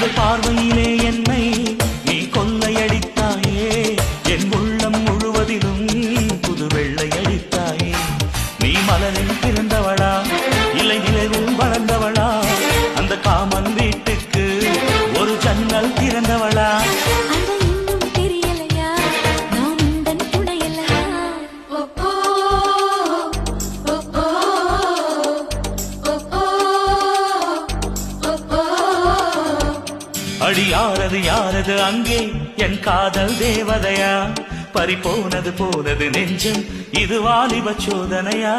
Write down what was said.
முதல் பார்வையிலே என்னை நீ கொள்ளையடித்தாயே. என் உள்ளம் முழுவதிலும் புது வெள்ளை அடித்தாயே நீ மலரில் பிறந்தவளா? இலை நிலவும் வளர்ந்தவளா? அந்த காமன் வீட்டுக்கு ஒரு ஜன்னல் திறந்தவளா? அடி யாரது யாரது அங்கே? என் காதல் தேவதையா? பறி போனது போனது நெஞ்சம் இது வாலிப சோதனையா?